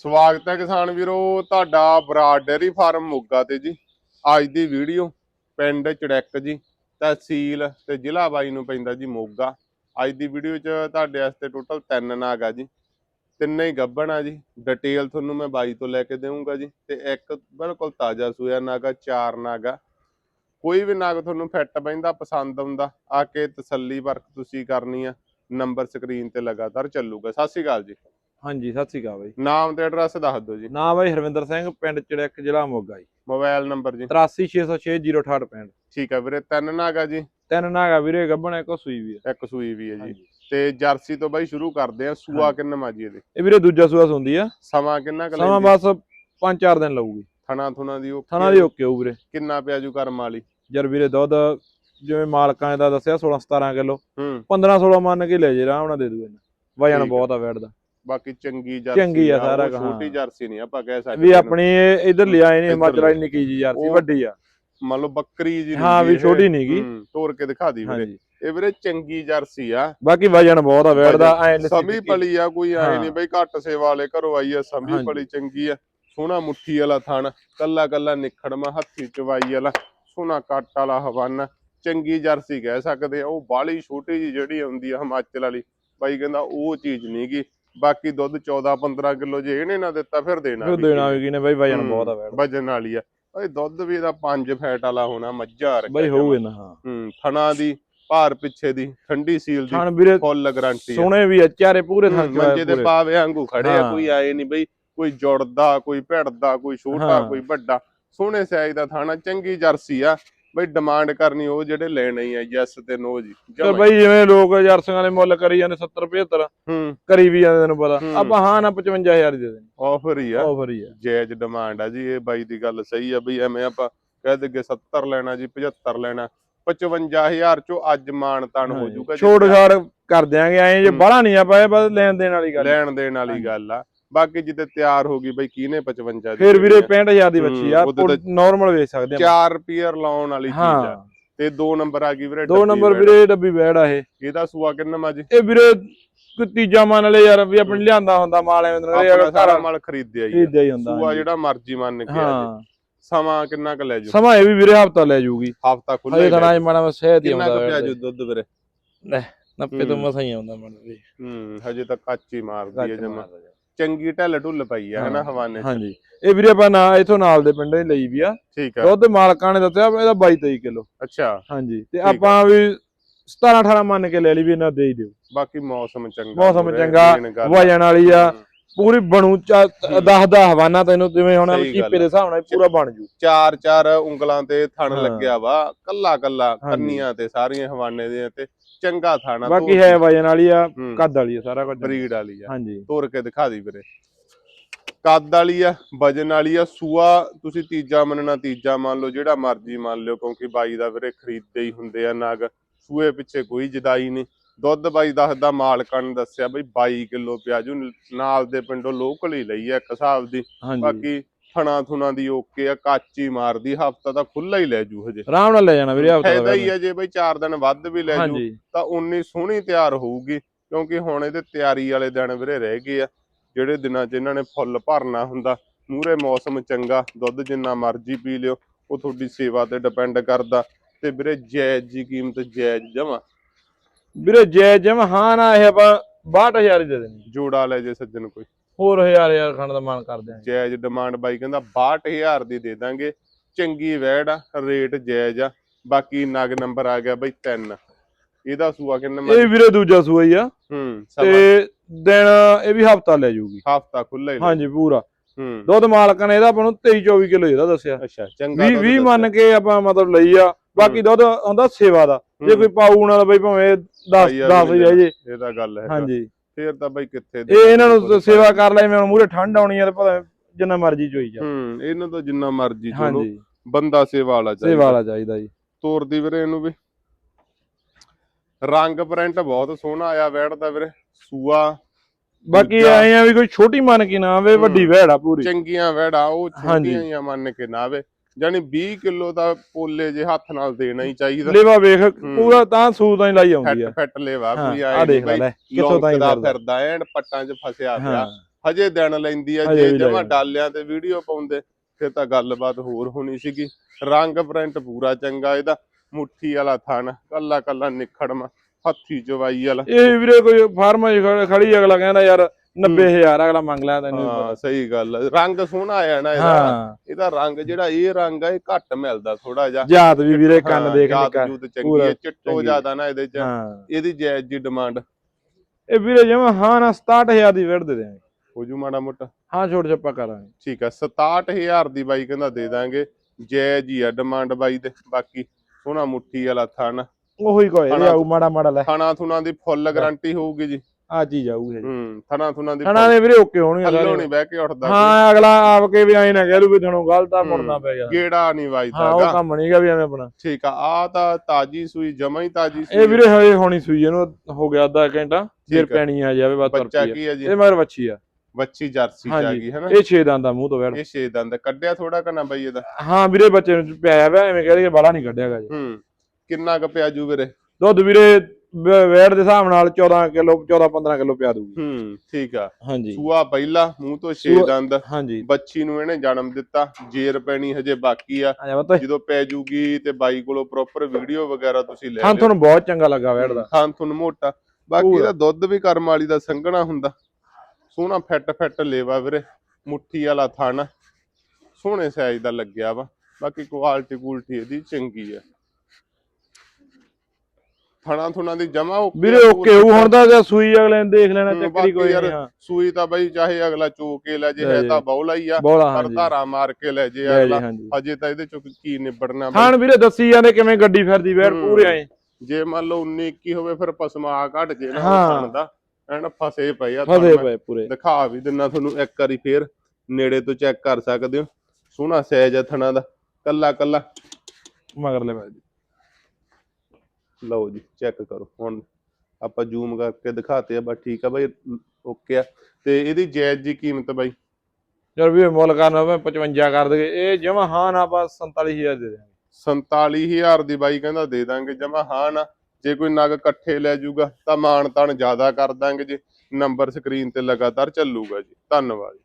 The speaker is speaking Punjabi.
ਸਵਾਗਤ ਹੈ ਕਿਸਾਨ ਵੀਰੋ, ਤੁਹਾਡਾ ਬਰਾਡ ਡੇਅਰੀ ਫਾਰਮ ਮੋਗਾ ਤੇ ਜੀ। ਅੱਜ ਦੀ ਵੀਡੀਓ ਪਿੰਡ ਚੜੈਕ ਜੀ, ਤਹਿਸੀਲ ਤੇ ਜ਼ਿਲ੍ਹਾ ਬਾਈ ਨੂੰ ਪੈਂਦਾ ਜੀ ਮੋਗਾ। ਅੱਜ ਦੀ ਵੀਡੀਓ 'ਚ ਤੁਹਾਡੇ ਵਾਸਤੇ ਟੋਟਲ ਤਿੰਨ ਨਾਗ ਆ ਜੀ। ਤਿੰਨੇ ਹੀ ਗੱਭਣ ਆ ਜੀ। ਡਿਟੇਲ ਤੁਹਾਨੂੰ ਮੈਂ ਬਾਈ ਤੋਂ ਲੈ ਕੇ ਦੇਵਾਂਗਾ ਜੀ। ਤੇ ਇੱਕ ਬਿਲਕੁਲ ਤਾਜ਼ਾ ਸੂਇਆ ਨਾਗਾ ਚਾਰ ਨਾਗਾ ਕੋਈ ਵੀ ਨਾਗ ਤੁਹਾਨੂੰ ਫਿੱਟ ਪੈਂਦਾ ਪਸੰਦ ਆਉਂਦਾ, ਆ ਕੇ ਤਸੱਲੀ ਵਰਕ ਤੁਸੀਂ ਕਰਨੀ ਆ। ਨੰਬਰ ਸਕਰੀਨ ਤੇ ਲਗਾਤਾਰ ਚੱਲੂਗਾ। ਸਤਿ ਸ਼੍ਰੀ ਅਕਾਲ ਜੀ। ਹਾਂਜੀ ਸਤਿ ਸ੍ਰੀ ਅਕਾਲ ਬਾਈ। ਨਾਮ ਤੇ ਐਡਰੈਸ ਦੱਸ ਦਿਓ ਜੀ। ਨਾਮ ਬਾਈ ਹਰਵਿੰਦਰ ਸਿੰਘ ਪਿੰਡ ਚੜਿਆਕ ਜ਼ਿਲ੍ਹਾ ਮੋਗਾ ਜੀ। ਮੋਬਾਈਲ ਨੰਬਰ ਜੀ। 8360606865 ਠੀਕ ਹੈ ਵੀਰੇ ਤਿੰਨ ਨਾਗਾ ਜੀ। ਤਿੰਨ ਨਾਗਾ ਵੀਰੇ ਗੱਬਣ ਇੱਕੋ ਸੂਈ ਵੀ ਹੈ। ਇੱਕ ਸੂਈ ਵੀ ਹੈ ਜੀ। ਤੇ ਜਰਸੀ ਤੋਂ ਬਾਈ ਸ਼ੁਰੂ ਕਰਦੇ ਆ ਸੂਆ। ਕਿੰਨਾ ਮਾਜੀ ਇਹਦੇ? ਇਹ ਵੀਰੇ ਦੂਜਾ ਸੂਆ ਸੁੰਦੀ ਆ। ਸਮਾਂ ਕਿੰਨਾ ਕੁ ਸਮਾਂ ਬਸ 5-4 ਦਿਨ ਲਊਗੀ। ਥਣਾ ਥੁਣਾ ਦੀ ਉਹ ਥਾਣਾ ਦੀ ਓਕੇ ਹੋਊ ਵੀਰੇ। ਕਿੰਨਾ ਪਿਆ ਜੂ ਕਰਮ ਵਾਲੀ? ਜਰ ਵੀਰੇ ਦੁੱਧ ਜਿਵੇਂ ਮਾਲਕਾਂ ਦਾ ਦੱਸਿਆ 16-17 ਕਿਲੋ। ਹੂੰ। 15-16 ਮੰਨ ਕੇ ਲੈ ਜੇ ਆਰਾਮ ਨਾਲ ਦੇ ਦੂ ਇਹਨਾਂ। ਵਜਨ ਆ। ਬਹੁਤ ਆ ਵੈਟ ਦਾ। ਬਾਕੀ ਚੰਗੀ ਜਰਸੀ ਚੰਗੀ ਆ ਸਾਰਾ ਉਹ ਛੋਟੀ ਹਾਂ। ਜਰਸੀ ਨਹੀਂ ਆਪਾਂ ਕਹਿ ਸਕਦੇ ਵੀ ਆਪਣੀ ਇਹ ਇਧਰ ਲਿਆਏ ਨੇ ਇੱਧਰ ਹਿਮਾਚਲ ਲਿਆਏ। ਨਿੱਕੀ ਜੀ ਯਾਰ ਸੀ ਉਹ ਵੱਡੀ ਆ ਮੰਨ ਲਓ ਬੱਕਰੀ ਜੀ ਹਾਂ ਵੀ ਛੋਟੀ ਨੀ ਗੀ। ਤੋੜ ਕੇ ਦਿਖਾ ਦੀ ਵੀਰੇ ਹਾਂਜੀ ਇਹ ਵੀਰੇ ਚੰਗੀ ਜਰਸੀ ਆ ਬਾਕੀ ਵਜਨ ਬਹੁਤ ਆ ਵੈਟ ਦਾ ਐ ਸਮੀ ਪਲੀ ਆ ਕੋਈ ਹਾਂ। ਨਹੀਂ ਬਈ ਘੱਟ ਸੇਵਾ ਵਾਲੇ ਘਰੋਂ ਆਈ ਆ ਸਮੀ ਹਾਂਜੀ। ਪਲੀ ਚੰਗੀ ਆ ਸੋਹਣਾ ਮੁੱਠੀ ਵਾਲਾ ਥਣ ਕੱਲਾ ਕੱਲਾ ਨਿਖੜਮਾ ਹੱਥੀ ਚਵਾਈ ਵਾਲਾ ਸੋਹਣਾ ਕੱਟ ਵਾਲਾ ਹਵਾਨਾ ਚੰਗੀ ਜਰਸੀ ਕਹਿ ਸਕਦੇ ਆ ਉਹ ਬਾਲੀ ਛੋਟੀ ਜੀ ਜਿਹੜੀ ਹੁੰਦੀ ਆ ਹਿਮਾਚਲ ਵਾਲੀ ਬਾਈ ਕਹਿੰਦਾ ਉਹ ਚੀਜ਼ ਨਹੀਂਗੀ ਬਾਕੀ ਦੁੱਧ 14 15 ਕਿਲੋ ਜੇ ਇਹਨੇ ਨਾ ਦਿੱਤਾ ਫਿਰ ਦੇਣਾ ਵੀ ਦੇਣਾ। ਵੀ ਕਿਨੇ ਬਾਈ ਵਜਨ ਬਹੁਤ ਆ ਵਜਨ ਵਾਲੀ ਆ। ਬਈ ਦੁੱਧ ਵੀ ਇਹਦਾ 5 ਫੈਟ ਵਾਲਾ ਹੋਣਾ ਮੱਝਾਂ ਰੱਖਿਆ ਬਾਈ ਹੋਊ ਇਹਨਾਂ ਹਾਂ। ਹੂੰ ਥਣਾ ਦੀ ਭਾਰ ਪਿੱਛੇ ਦੀ ਠੰਡੀ ਸੀਲ ਦੀ ਫੁੱਲ ਗਾਰੰਟੀ ਸੋਹਣੇ ਵੀ ਆ ਚਾਰੇ ਪੂਰੇ ਥਣ ਮੰਜੇ ਦੇ ਪਾਵੇ ਵਾਂਗੂ ਖੜੇ ਆ। ਕੋਈ ਆਏ ਨਹੀਂ ਬਈ ਕੋਈ ਜੁੜਦਾ ਕੋਈ ਭਿੜਦਾ ਕੋਈ ਛੋਟਾ। ਕੋਈ ਵੱਡਾ। ਸੋਹਣੇ ਸਾਈਜ਼ ਦਾ ਥਾਣਾ ਚੰਗੀ ਜਰਸੀ ਆ। ਬਈ ਡਿਮਾਂਡ ਕਰਨੀ ਉਹ ਜਿਹੜੇ ਲੈਣੇ ਹੀ ਆ ਯੈਸ ਤੇ ਨੋ ਜੀ ਤੇ। ਬਾਈ ਜਿਵੇਂ ਲੋਕ ਜਰਸੀਆਂ ਵਾਲੇ ਮੁੱਲ ਕਰੀ ਜਾਂਦੇ 70 75 ਹੂੰ ਕਰੀ ਵੀ ਜਾਂਦੇ ਤੈਨੂੰ ਪਤਾ। ਆਪਾਂ ਹਾਂ ਨਾ 55000 ਹੀ ਦੇ ਦੇਣੀ ਆਫਰ ਹੀ ਆ ਆਫਰ ਹੀ ਆ ਜਾਇਜ਼ ਡਿਮਾਂਡ ਆ ਜੀ ਇਹ ਬਾਈ ਦੀ ਗੱਲ ਸਹੀ ਆ ਬਈ ਐਵੇਂ ਆਪਾਂ ਕਹਿ ਦੇਗੇ 70 ਲੈਣਾ ਜੀ 75 ਲੈਣਾ 55000 ਚੋਂ ਅੱਜ ਮਾਨ ਤਾਨ ਹੋ ਜਾਊਗਾ। ਛੋੜ ਛਾੜ ਕਰ ਦਿਆਂਗੇ ਐਂ ਜੇ। ਬਾਹਲਾ ਨਹੀਂ ਆਪਾਂ ਇਹ ਬਸ ਲੈਣ ਦੇਣ ਵਾਲੀ ਗੱਲ ਲੈਣ ਦੇਣ ਵਾਲੀ। ਗੱਲ ਆ ਬਾਕੀ ਜਿੱਤੇ ਤਿਆਰ ਹੋ ਗਈ ਬਈ ਕਿਹਨੇ 55 ਦੀ ਫਿਰ ਵੀਰੇ ਦੇਣੀ ਆ? 65000 ਦੀ ਬੱਚੀ ਆ ਨਾਰਮਲ ਵੇਚ ਸਕਦੇ ਆ 4 ਰੁਪਏ ਲਾਉਣ ਵਾਲੀ ਚੀਜ਼ ਆ ਤੇ 2 ਨੰਬਰ ਆ ਗਈ ਵੀਰੇ ਦੋ ਡੱਬੀ ਨੰਬਰ ਬੈਡ। ਵੀਰੇ ਡੱਬੀ ਬੈੜ ਆ ਇਹ ਇਹਦਾ ਸੂਆ ਕਿੰਨਾ ਮਾ ਜੀ ਇਹ ਵੀਰੇ ਕੋਈ ਤੀਜਾ ਮੰਨ ਲੈ ਯਾਰ ਵੀ ਆਪਣੀ ਲਿਆਂਦਾ ਹੁੰਦਾ ਮਾਲ ਐਵੇਂ ਦਾ ਇਹ ਆਪਣਾ ਸਾਰਾ ਮਾਲ ਖਰੀਦਿਆ ਹੀ। ਖਰੀਦਿਆ ਹੀ ਹੁੰਦਾ ਸੂਆ। ਜਿਹੜਾ ਮਰਜ਼ੀ ਮੰਨ ਕੇ ਆ ਸਮਾਂ ਕਿੰਨਾ ਕੁ ਲੈ ਜੂ ਸਮਾਂ ਇਹ ਵੀ ਵੀਰੇ ਹਫਤਾ ਲੈ ਜੂਗੀ ਹਫਤਾ ਖੁੱਲਾ ਹਜੇ ਥਣਾ ਮਾੜਾ ਮੈਂ ਸਹਿਦ ਹੀ ਕਿੰਨਾ ਕੁ ਪਿਆ। ਜੂ ਦੁੱਧ ਵੀਰੇ ਨੱਪੇ ਤੋਂ ਹੂੰ। ਮਸਾਂ ਹੀ ਆਉਂਦਾ ਮਨ ਵੀ ਹੂੰ ਹਜੇ ਤਾਂ ਕੱਚ ਮਾਰਦੀ ਹੈ ਜਮਾ। ਚੰਗੀ ਢੱਲ ਢੁੱਲ ਪਈ ਆ ਹਨਾ ਹਵਾਨੇ ਚ ਹਾਂਜੀ ਇਹ ਵੀਰੇ ਆਪਾਂ ਨਾ ਇਥੋਂ ਨਾਲ ਦੇ ਪਿੰਡੋਂ ਹੀ ਲਈ ਵੀ ਆ ਠੀਕ ਆ ਦੁੱਧ ਮਾਲਕਾਂ ਨੇ ਦੱਸਿਆ ਇਹਦਾ 22 23 ਕਿਲੋ ਅੱਛਾ ਹਾਂਜੀ ਤੇ। ਆਪਾਂ ਵੀ 17 18 ਮੰਨ ਕੇ ਲੈ ਲਈ ਵੀ ਇਹਨਾਂ ਦੇ ਹੀ ਦਿਓ ਬਾਕੀ ਮੌਸਮ ਚੰਗਾ ਮੌਸਮ ਚੰਗਾ। ਵਜਣ ਵਾਲੀ ਆ। ਪੂਰੀ ਬਣੂ 10 10 ਹਵਾਨਾ ਤੈਨੂੰ ਜਿਵੇਂ ਹੁਣ ਕੀਪੇ ਦੇ ਹਿਸਾਬ ਨਾਲ ਪੂਰਾ ਬਣ ਜੂ ਚਾਰ ਚਾਰ ਉਂਗਲਾਂ ਤੇ ਥਣ। ਲੱਗਿਆ ਵਾ ਕੱਲਾ ਕੱਲਾ। ਕੰਨੀਆਂ ਤੇ ਸਾਰੀਆਂ ਹਵਾਨੇ ਦੇ ਤੇ ਚੰਗਾ ਥਾਣਾ ਬਾਕੀ ਹੈ ਵਜਣ ਵਾਲੀ ਆ ਕੱਦ ਵਾਲੀ ਆ ਸਾਰਾ ਕੁਝ ਬਰੀਡ ਵਾਲੀ ਆ। ਹਾਂਜੀ। ਤੋਰ ਕੇ ਦਿਖਾ ਦੀ ਵੀਰੇ। ਕੱਦ ਵਾਲੀ ਆ ਵਜਨ ਵਾਲੀ ਆ ਸੂਆ ਤੁਸੀਂ ਤੀਜਾ ਮੰਨਣਾ ਤੀਜਾ ਮੰਨ ਲਓ ਜਿਹੜਾ ਮਰਜ਼ੀ ਮੰਨ ਲਿਓ ਕਿਉਂਕਿ ਬਾਈ ਦਾ ਵੀਰੇ ਖਰੀਦਦੇ ਹੀ ਹੁੰਦੇ ਆ ਨਗ। ਸੂਏ ਪਿੱਛੇ ਕੋਈ ਜਦਾਈ ਨਹੀਂ। ਦੁੱਧ ਬਾਈ ਦੱਸਦਾ ਮਾਲਕਾਂ ਨੇ ਦੱਸਿਆ ਬਈ 22 ਕਿਲੋ ਪਿਆਜੂ ਨਾਲ ਦੇ ਪਿੰਡੋਂ ਲੋਕਲ ਹੀ ਲਈ ਆ ਇੱਕ ਹਿਸਾਬ ਦੀ। ਬਾਕੀ ਥਣਾ ਥੁਣਾ ਦੀ ਓਕੇ ਆ ਕਾਚੀ ਮਾਰਦੀ ਹਫਤਾ ਤਾਂ ਖੁੱਲਾ ਹੀ ਲੈ ਜੂ ਹਜੇ। ਆਰਾਮ ਨਾਲ ਲੈ ਜਾਣਾ ਵੀਰੇ ਹਫਤਾ ਫਾਇਦਾ ਹੀ ਜੇ ਬਈ 4 ਦਿਨ ਵੱਧ ਵੀ ਲੈ ਜੂ ਤਾਂ ਉਨੀ ਸੋਹਣੀ ਤਿਆਰ ਹੋਊਗੀ ਕਿਉਂਕਿ ਹੁਣ ਇਹਦੇ ਤਿਆਰੀ ਵਾਲੇ ਦਿਨ ਵੀਰੇ ਰਹਿ ਗਏ ਆ ਜਿਹੜੇ ਦਿਨਾਂ 'ਚ ਇਹਨਾਂ ਨੇ ਫੁੱਲ ਭਰਨਾ ਹੁੰਦਾ ਮੂਰੇ ਮੌਸਮ ਚੰਗਾ ਦੁੱਧ ਜਿੰਨਾ ਮਰਜ਼ੀ ਪੀ ਲਿਓ ਉਹ ਤੁਹਾਡੀ ਸੇਵਾ ਤੇ ਡਿਪੈਂਡ ਕਰਦਾ ਤੇ ਵੀਰੇ ਜਾਇਜ਼ ਜੀ ਕੀਮਤ ਜਾਇਜ਼ ਜਮਾ ਵੀਰੇ ਜੈ ਜਮ ਹਾਂ ਨਾ ਇਹ ਆਪਾਂ 62000 ਹੀ ਦੇ ਦੇਣੀ। ਜੋੜਾ ਲੈ ਜੇ ਸੱਜਣ ਕੋਈ। ਹੋਰ ਹਜ਼ਾਰ ਹਜ਼ਾਰ ਖਾਣ ਦਾ ਮਨ ਕਰਦੇ ਆਂ। ਜਾਇਜ਼ ਡਿਮਾਂਡ ਬਾਈ ਕਹਿੰਦਾ 62000 ਦੀ ਦੇ ਦਾਂਗੇ। ਚੰਗੀ ਵੈੜ ਆ ਰੇਟ ਜਾਇਜ਼ ਆ। ਬਾਕੀ ਨਗ ਨੰਬਰ ਆ ਗਿਆ ਬਈ 3 ਇਹਦਾ ਸੂਆ ਕਿੰਨਾ ਇਹ ਵੀਰੇ ਦੂਜਾ ਸੂਆ ਹੀ ਆ। ਹੂੰ ਤੇ ਦਿਨ ਇਹ ਵੀ ਹਫਤਾ ਲੈ ਜੂਗੀ। ਹਫਤਾ ਖੁੱਲਾ ਹੀ। ਹਾਂਜੀ ਪੂਰਾ। ਹੂੰ। ਦੁੱਧ ਮਾਲਕਾਂ ਨੇ ਇਹਦਾ ਆਪਾਂ ਨੂੰ 23 24 ਕਿਲੋ ਇਹਦਾ ਦੱਸਿਆ। ਅੱਛਾ ਚੰਗਾ 20 ਦੁੱਧ 20 ਦੱਸਿਆ। ਮੰਨ ਕੇ ਆਪਾਂ ਮਤਲਬ ਲਈ ਆ। ਬਾਕੀ ਦੁੱਧ ਆਉਂਦਾ ਸੇਵਾ ਦਾ। ਜੇ ਕੋਈ ਪਾਊ ਨਾਲ ਬਈ ਭਾਵੇਂ 10 ਭਾਈ ਆ 10 ਵੀ ਹੀ ਆ ਜੇ। ਇਹ ਤਾਂ ਗੱਲ ਹੈ। ਹਾਂਜੀ। ਫੇਰ ਤਾਂ ਬਈ ਕਿੱਥੇ ਇਹ ਇਹਨਾਂ ਨੂੰ ਸੇਵਾ ਕਰ ਲੈ ਮੈਂ ਮੂਰੇ ਠੰਡ ਆਉਣੀ ਆ ਤੇ ਭਾਵੇਂ ਜਿੰਨਾ ਮਰਜ਼ੀ ਚੋਈ ਜਾ। ਹੂੰ ਇਹਨੂੰ ਤਾਂ ਜਿੰਨਾ ਮਰਜ਼ੀ ਚਲੋ। ਬੰਦਾ ਸੇਵਾ ਵਾਲਾ ਸੇਵਾ ਚਾਹੀਦਾ ਵਾਲਾ ਚਾਹੀਦਾ ਜੀ। ਤੋਰਦੀ ਵੀਰੇ ਇਹਨੂੰ ਵੀ। ਰੰਗ ਪ੍ਰਿੰਟ ਬਹੁਤ ਸੋਹਣਾ ਆਇਆ ਵੈੜ ਦਾ ਵੀਰੇ। ਸੂਆ ਬਾਕੀ ਐ ਆ ਵੀ ਕੋਈ ਛੋਟੀ ਮੰਨ ਕੇ ਨਾ ਆਵੇ ਵੱਡੀ ਆ ਪੂਰੀ। ਚੰਗੀਆਂ ਵੈੜਾਂ ਉਹ ਹਾਂਜੀ। ਛੋਟੀਆਂ ਹੀ ਮੰਨ ਕੇ ਨਾ ਆਵੇ। ਜਾਨੀ 20 ਕਿਲੋ ਦਾ ਪੋਲੇ ਜੇ ਹੱਥ ਨਾਲ ਦੇਣਾ ਹੀ ਚਾਹੀਦਾ। ਲੇਵਾ ਵੇਖ ਪੂਰਾ ਤਾਂ ਸੂ ਤਾਂ ਹੀ ਲਾਈ ਆਉਂਦੀ ਆ। ਫੈਟ ਲੈਵਾ ਕੋਈ ਆਏ ਲੈ ਲੈ ਕਿੱਥੋਂ ਤਾਂ ਹੀ ਫਿਰਦਾ ਐਨ ਪੱਟਾਂ 'ਚ ਫਸਿਆ ਪਿਆ। ਹਜੇ ਦਿਨ ਲੈਂਦੀ ਆ ਜੇ ਜਮਾ। ਡਾਲਿਆਂ ਤੇ ਵੀਡੀਓ ਪਾਉਂਦੇ ਫਿਰ ਤਾਂ ਗੱਲਬਾਤ ਹੋਰ ਹੋਣੀ ਸੀਗੀ। ਰੰਗ ਪ੍ਰਿੰਟ ਪੂਰਾ ਚੰਗਾ ਇਹਦਾ ਮੁੱਠੀ ਵਾਲਾ ਥਣ ਕੱਲਾ ਕੱਲਾ ਨਿਖੜਮਾ ਹੱਥੀ ਚਵਾਈ ਵਾਲਾ। ਇਹ ਵੀਰੇ ਕੋਈ ਫਾਰਮ ਖੜੀ ਅਗਲਾ ਕਹਿੰਦਾ ਯਾਰ 90000 ਅਗਲਾ ਮੰਗ ਲਿਆ ਤੈਨੂੰ। ਹਾਂ ਸਹੀ ਗੱਲ। ਰੰਗ ਸੋਹਣਾ ਆਇਆ ਨਾ ਇਹਦਾ। ਇਹਦਾ ਰੰਗ ਜਿਹੜਾ ਇਹ ਰੰਗ ਆ ਇਹ ਘੱਟ ਮਿਲਦਾ ਥੋੜਾ ਜਿਹਾ। ਜਾਤ ਵੀ ਵੀਰੇ ਕੰਨ ਦੇਖ ਨਿੱਕਾ। ਜੂਤ ਚੰਗੀ ਹੈ ਚਿੱਟੋ। ਜ਼ਿਆਦਾ ਨਾ ਇਹਦੇ ਚ। ਇਹਦੀ ਜਾਇਜ਼ ਜੀ ਡਿਮਾਂਡ। ਇਹ ਵੀਰੇ ਜਿਵੇਂ ਹਾਂ ਨਾ 67000 ਦੀ ਵੇੜ ਦੇ ਦੇਵਾਂਗੇ। ਹੋ ਜੂ ਮਾੜਾ ਮੋਟਾ। ਹਾਂ ਛੋਟ ਛੱਪਾ ਕਰਾਂਗੇ। ਠੀਕ ਆ 67000 ਦੀ ਬਾਈ ਕਹਿੰਦਾ ਦੇ ਦਾਂਗੇ। ਜਾਇਜ਼ ਹੀ ਆ ਡਿਮਾਂਡ ਬਾਈ ਦੇ। ਬਾਕੀ ਸੋਹਣਾ ਮੁੱਠੀ ਵਾਲਾ ਥਣ। ਉਹੀ ਕੋਈ ਖਾਣਾ- ਆਊ ਮਾੜਾ ਮਾੜਾ ਲੈ। ਥਣਾ ਥੁਣਾ ਦੀ ਫੁੱਲ ਗਾਰੰਟੀ ਹੋਊਗੀ ਜੀ। ਆ ਚੀਜ਼ ਆਊ ਇਹ ਹੂੰ ਥਣਾ ਥੁਣਾ ਦੀ ਹਣਾ ਦੇ ਵੀਰੇ ਓਕੇ ਹੋਣਗੇ ਥੱਲੋਂ ਨਹੀਂ ਬਹਿ ਕੇ ਉੱਠਦਾ ਹਾਂ ਅਗਲਾ ਆਪ ਕੇ ਵੀ ਆਏ ਨਾ ਕਹਿ ਲੂ ਵੀ ਤੁਹਾਨੂੰ ਗਲਤ ਆ ਹੂੰ। ਮੁੜਨਾ ਪੈ ਗਿਆ। ਗੇੜਾ ਨਹੀਂ ਹਾਂ ਵੱਜਦਾ ਉਹ ਗਾ। ਕੰਮ ਨਹੀਂਗਾ ਵੀ ਐਵੇਂ ਆਪਣਾ। ਠੀਕ ਆ ਆ ਤਾਂ ਤਾਜੀ ਸੂਈ ਜਮਾ ਹੀ ਤਾਜੀ ਇਹ ਵੀਰੇ ਹਜੇ ਹੋਣੀ ਸੂਈ ਇਹਨੂੰ ਹੋ ਗਿਆ ਅੱਧਾ ਘੰਟਾ ਫਿਰ। ਪੈਣੀ ਆ ਜਾਵੇ ਬਸ ਬੱਚਾ ਆ। ਕੀ ਹੈ ਜੀ? ਇਹ ਮਗਰ ਬੱਚੀ ਆ। ਬੱਚੀ ਜਰਸੀ ਚ ਆ ਹਾਂਜੀ ਗਈ ਹੈ ਨਾ ਇਹ 6 ਦੰਦ ਦਾ ਮੂੰਹ ਤੋਂ ਵੈੜ ਇਹ ਛੇ ਦੰਦ ਕੱਢਿਆ ਥੋੜਾ ਕਨਾ ਬਾਈ ਇਹਦਾ? ਹਾਂ ਵੀਰੇ ਬੱਚੇ ਨੂੰ ਪਿਆਇਆ ਵਾ ਐਵੇਂ ਕਹਿ ਰਹੀ ਬਾਲਾ ਨਹੀਂ ਕੱਢਿਆਗਾ ਜੀ ਹੂੰ ਕਿੰਨਾ ਕ ਪਿਆ ਜੂ ਵੀਰੇ? ਦੁੱਧ ਵੀਰੇ ਵ- ਵੈੜ ਦੇ ਹਿਸਾਬ ਨਾਲ 14 ਕਿਲੋ 14 15 ਕਿਲੋ ਪਿਆ ਦੂਗੀ ਹੂੰ ਠੀਕ ਆ। ਹਾਂਜੀ। ਸੂਆ ਪਹਿਲਾ ਮੂੰਹ ਤੋਂ ਛੇ ਦੰਦ। ਹਾਂਜੀ। ਬੱਚੀ ਨੂੰ ਇਹਨੇ ਜਨਮ ਦਿੱਤਾ ਜੇਰ ਪੈਣੀ ਹਜੇ ਬਾਕੀ ਆ। ਜਦੋਂ ਪੈ ਜੂਗੀ ਤੇ ਬਾਈ ਕੋਲੋਂ ਪ੍ਰੋਪਰ ਵੀਡੀਓ ਵਗੈਰਾ ਤੁਸੀਂ ਲੈ ਹਾਂ ਤੁਹਾਨੂੰ ਬਹੁਤ ਚੰਗਾ ਲੱਗਾ ਵੈੜ ਦਾ। ਖਾਨ ਤੁਹਾਨੂੰ ਮੋਟਾ। ਬਾਕੀ। ਇਹਦਾ ਦੁੱਧ ਵੀ ਕਰਮ ਵਾਲੀ ਦਾ ਸੰਘਣਾ ਹੁੰਦਾ। ਸੋਹਣਾ ਫਿੱਟ ਫਿੱਟ ਲੇਵਾ ਵੀਰੇ ਮੁੱਠੀ ਵਾਲਾ ਥਣ। ਸੋਹਣੇ ਸਾਈਜ਼ ਦਾ ਲੱਗਿਆ ਵਾ। ਬਾਕੀ ਕੁਆਲਿਟੀ ਕੁਆਲਿਟੀ ਇਹਦੀ ਚੰਗੀ ਆ। ਥਣਾ ਥੁਣਾ ਦੀ ਜਮਾ ਵੀਰੇ ਓਕੇ ਉਹ ਹੁਣ ਤਾਂ ਜੇ ਸੂਈ ਅਗਲੇ ਨੇ ਦੇਖ ਲੈਣਾ ਚੱਕਰੀ ਕੋਈ ਨਹੀਂ ਹਾਂ ਸੂਈ ਤਾਂ ਬਈ ਚਾਹੇ ਅਗਲਾ ਚੋਕ ਕੇ ਲੈ ਜੇ ਹੈ। ਤਾਂ ਬੌਲਾ ਹੀ ਆ ਪਰ ਧਾਰਾ ਮਾਰ ਕੇ ਲੈ ਜੇ ਅਗਲਾ। ਅਜੇ ਤਾਂ ਇਹਦੇ ਚੋਂ ਕੀ ਨਿਬੜਨਾ। ਖਾਣ ਵੀਰੇ ਦੱਸੀ ਜਾਂਦੇ ਕਿਵੇਂ ਗੱਡੀ ਫਿਰਦੀ ਹੂੰ। ਪੂਰੇ ਆਏ। ਜੇ ਮੰਨ ਲਓ 19 21 ਹੋਵੇ ਫਿਰ ਪਸਮਾ ਘਟ ਜੇ ਨਾ। ਥਣ ਦਾ। ਐਨ ਫਸੇ ਪਏ ਆ ਫਸੇ ਥਣ। ਪਏ ਪੂਰੇ। ਦਿਖਾ ਵੀ ਦਿੰਨਾ ਤੁਹਾਨੂੰ ਇੱਕ ਵਾਰੀ ਫੇਰ ਨੇੜੇ ਤੋਂ ਚੈੱਕ ਕਰ ਸਕਦੇ ਹੋ। ਸੋਹਣਾ ਸਾਈਜ਼ ਆ ਥਣਾ ਦਾ ਕੱਲਾ ਕੱਲਾ ਮਗਰ ਲੈ ਬਾਈ ਲਓ ਜੀ ਚੈੱਕ ਕਰੋ। ਹੁਣ ਆਪਾਂ ਜ਼ੂਮ ਕਰਕੇ ਦਿਖਾਤੇ ਆ ਬਸ ਠੀਕ ਆ ਬਾਈ ਓਕੇ ਆ। ਤੇ ਇਹਦੀ ਜਾਇਜ਼ ਜੀ ਕੀਮਤ ਬਾਈ? ਯਾਰ ਵੀ ਮੁੱਲ ਕਰਨਾ ਹੋਵੇ 55 ਕਰ ਦੇਗੇ। ਇਹ ਜਮਾ ਹਾਂ ਨਾ ਬਸ 47000 ਦੇ ਦੇਣਗੇ। 47000 ਦੀ ਬਾਈ ਕਹਿੰਦਾ ਦੇ ਦਾਂਗੇ ਜਮਾ ਹਾਂ ਨਾ ਜੇ ਕੋਈ ਨਗ ਇਕੱਠੇ ਲੈ ਜਾਊਗਾ ਤਾਂ ਮਾਣ ਤਾਣ ਜ਼ਿਆਦਾ ਕਰ ਦਾਂਗੇ ਜੀ। ਨੰਬਰ ਸਕਰੀਨ ਤੇ ਲਗਾਤਾਰ ਚੱਲੂਗਾ ਜੀ। ਧੰਨਵਾਦ।